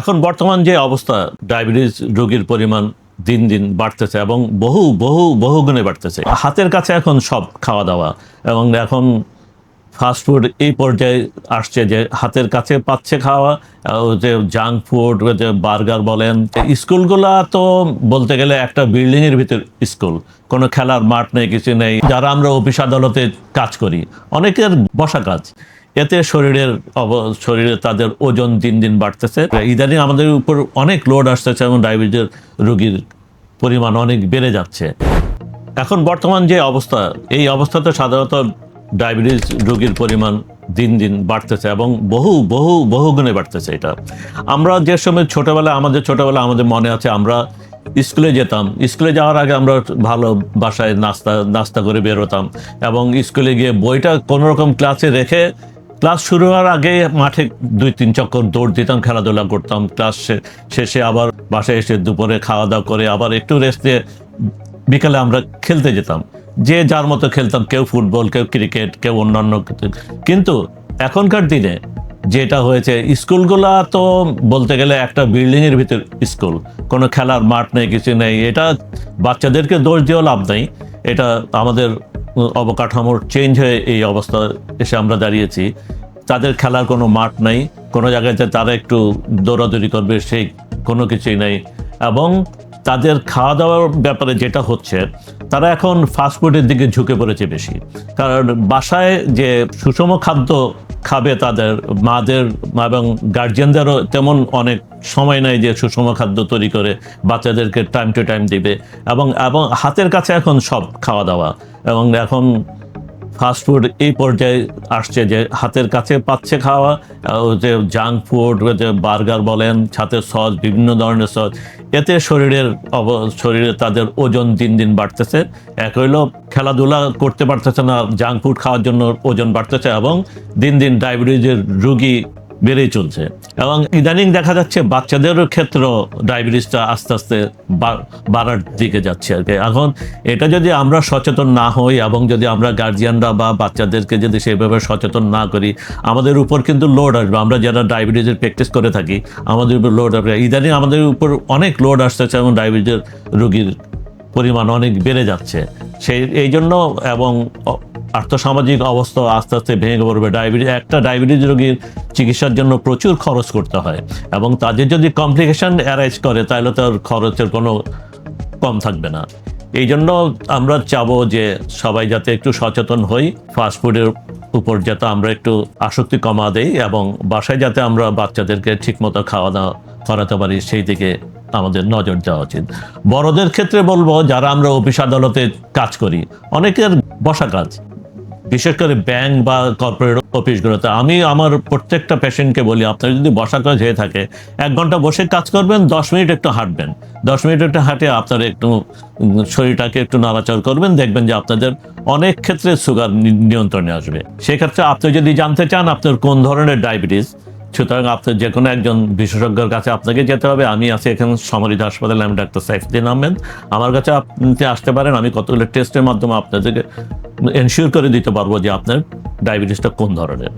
এখন বর্তমান যে অবস্থা, ডায়াবেটিস রোগীর পরিমাণ দিন দিন বাড়তেছে এবং বহু বহু বহু গুণে বাড়তেছে। হাতের কাছে এখন সব খাওয়া দাওয়া এবং এখন ফাস্টফুড এই পর্যায়ে আসছে যে হাতের কাছে পাচ্ছে খাওয়া যে জাঙ্ক ফুড যে বার্গার বলেন। স্কুলগুলা তো বলতে গেলে একটা বিল্ডিং এর ভিতর স্কুল। কোনো খেলার মাঠ নেই, কিছু নেই। যারা আমরা অফিস আদালতে কাজ করি, অনেকের বসা কাজ। এতে শরীরের শরীরে তাদের ওজন দিন দিন বাড়তেছে। ইদানিং আমাদের উপর অনেক লোড আসতেছে এবং ডায়াবেটিস রোগীর পরিমাণ অনেক বেড়ে যাচ্ছে। এখন বর্তমান যে অবস্থা, এই অবস্থাতে সাধারণত ডায়াবেটিস রোগীর পরিমাণ দিন দিন বাড়তেছে এবং বহু বহু বহু গুণে বাড়তেছে এটা। আমরা যে সময় ছোটবেলা আমাদের ছোটবেলা আমাদের মনে আছে, আমরা স্কুলে যেতাম। স্কুলে যাওয়ার আগে আমরা ভালো বাসায় নাস্তা নাস্তা করে বেরোতাম এবং স্কুলে গিয়ে বইটা কোনোরকম ক্লাসে রেখে ক্লাস শুরু হওয়ার আগে মাঠে দুই, তিন চক্কর দৌড় দিতাম, খেলাধুলা করতাম। ক্লাস শেষে আবার বাসায় এসে দুপুরে খাওয়া দাওয়া করে আবার একটু রেস্ট দিয়ে বিকালে আমরা খেলতে যেতাম। যে যার মতো খেলতাম, কেউ ফুটবল, কেউ ক্রিকেট, কেউ অন্যান্য কিন্তু এখনকার দিনে যেটা হয়েছে, স্কুলগুলা তো বলতে গেলে একটা বিল্ডিংয়ের ভিতর স্কুল। কোনো খেলার মাঠ নেই, কিছু নেই। এটা বাচ্চাদেরকে দোষ দিয়েও লাভ নেই। এটা আমাদের অবকাঠামোর চেঞ্জ হয়ে এই অবস্থা এসে আমরা দাঁড়িয়েছি। তাদের খেলার কোনো মাঠ নাই, কোনো জায়গায় যে তারা একটু দৌড়াদৌড়ি করবে সেই কোনো কিছুই নাই। এবং তাদের খাওয়া দাওয়ার ব্যাপারে যেটা হচ্ছে, তারা এখন ফাস্টফুডের দিকে ঝুঁকে পড়েছে বেশি। কারণ বাসায় যে সুষম খাদ্য খাবে তাদের মাদের এবং গার্জিয়ানদেরও তেমন অনেক সময় নেই যে সুষম খাদ্য তৈরি করে বাচ্চাদেরকে টাইম টু টাইম দিবে। এবং এবং হাতের কাছে এখন সব খাওয়া দাওয়া এবং এখন ফাস্টফুড এই পর্যায়ে আসছে যে হাতের কাছে পাচ্ছে খাওয়া যে জাঙ্ক ফুড যে বার্গার বলেন ছাতের সস বিভিন্ন ধরনের সস এতে শরীরের অব- শরীরে তাদের ওজন দিন দিন বাড়তেছে। এক হইল খেলাধুলা করতে পারতেছে না জাঙ্ক ফুড খাওয়ার জন্য ওজন বাড়তেছে এবং দিন দিন ডায়াবেটিসের রুগী বেড়েই চলছে। এবং ইদানিং দেখা যাচ্ছে বাচ্চাদেরও ক্ষেত্রেও ডায়াবেটিসটা আস্তে আস্তে বাড়ার দিকে যাচ্ছে আর কি। এখন এটা যদি আমরা সচেতন না হই এবং যদি আমরা গার্জিয়ানরা বা বাচ্চাদেরকে যদি সেইভাবে সচেতন না করি, আমাদের উপর কিন্তু লোড আসবে। আমরা যারা ডায়াবেটিসের প্র্যাকটিস করে থাকি, আমাদের উপর লোড আসবে। ইদানিং আমাদের উপর অনেক লোড আসতেছে এবং ডায়াবেটিসের রোগীর পরিমাণ অনেক বেড়ে যাচ্ছে। সেই এই জন্য এবং আর্থসামাজিক অবস্থা আস্তে আস্তে ভেঙে পড়বে। ডায়াবেটিস একটা ডায়াবেটিস রোগীর চিকিৎসার জন্য প্রচুর খরচ করতে হয় এবং তাদের যদি কমপ্লিকেশন অ্যারাইজ করে, তাহলে তার খরচের কোনো কম থাকবে না। এই জন্য আমরা চাবো যে সবাই যাতে একটু সচেতন হই ফাস্টফুডের উপর যাতে আমরা একটু আসক্তি কমা দেই এবং বাসায় যাতে আমরা বাচ্চাদেরকে ঠিকমতো খাওয়া দাওয়া করাতে পারি, সেই দিকে আমাদের নজর দেওয়া উচিত। বড়দের ক্ষেত্রে বলব, যারা আমরা অফিস আদালতে কাজ করি, অনেকের বসা কাজ। বিশেষ করে ব্যাংক বা কর্পোরেট অফিসগুলোতে আমি আমার প্রত্যেকটা পেশেন্টকে বলি, আপনার যদি বসা কাজ হয়ে থাকে, এক ঘণ্টা বসে কাজ করবেন, দশ মিনিট একটু হাঁটবেন। দশ মিনিট একটু হাঁটে আপনার একটু শরীরটাকে একটু নাড়াচড় করবেন, দেখবেন যে আপনাদের অনেক ক্ষেত্রে সুগার নিয়ন্ত্রণে আসবে। সেক্ষেত্রে আপনি যদি জানতে চান, আপনার কোন ধরনের ডায়াবেটিস সুতরাং আপনার যে কোনো একজন বিশেষজ্ঞের কাছে আপনাকে যেতে হবে। আমি আছি এখানে সমরিত হাসপাতালে, আমি ডাক্তার সাইফুদ্দিন আহমেদ। আমার কাছে আপনি আসতে পারেন, আমি কতগুলো টেস্টের মাধ্যমে আপনাদেরকে এনশিওর করে দিতে পারব যে আপনার ডায়াবেটিসটা কোন ধরনের।